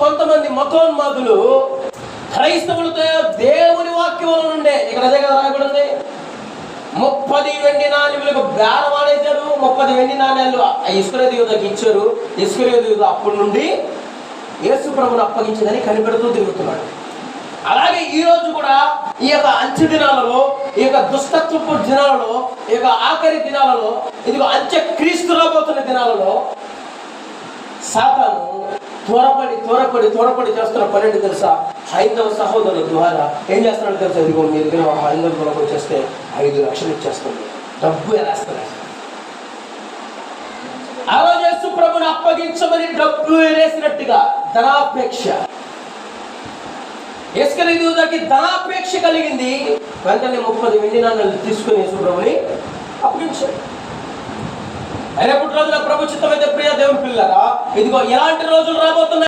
కొంతమంది మతోన్మాదులు క్రైస్తవులతో దేవుని వాక్యముల నుండే ఇక్కడ అదే కదా రాయబడింది ముప్పది వెండి నాణ్యములకు బేరం ఆడేశారు ముప్పది వెండి నాణ్యాలు ఇస్కరేది యూదకి ఇచ్చారు. ఇస్కరేది యూద అప్పటి నుండి యేసు ప్రభుని అప్పగించిందని కనిపెడుతూ తిరుగుతున్నాడు. అలాగే ఈ రోజు కూడా ఈ యొక్క అంచె దినాలలో ఈ యొక్క దుష్టత్వపు దినాలలో ఈ యొక్క ఆఖరి దినాలలో ఇదిగో అంచె క్రీస్తు రాబోతున్న దినాలలో సాతాను త్వరపడి త్వరపడి త్వరపడి చేస్తున్న పని తెలుసా? ఐదవ సహోదరుల ద్వారా ఏం చేస్తున్నాడు తెలుసా? ఇదిగో మీ దగ్గర ఒక హైందవ వచ్చేస్తే ఐదు లక్షలు ఇచ్చేస్తుంది. డబ్బు ఎలా ఆ రోజు ప్రభుని అప్పగించమని డబ్బు ఎరేసినట్టుగా ధనాపేక్ష. ఇసుకరీదుకి ధనాపేక్ష కలిగింది. వెంటనే ముప్పది వెండి నాన్నలు తీసుకుని యేసు ప్రభుని అప్పగించాడు రేపటి రోజుల ప్రభుత్వం అయితే ప్రియ దేవుని పిల్లరా? ఇదిగో ఎలాంటి రోజులు రాబోతున్నాయి.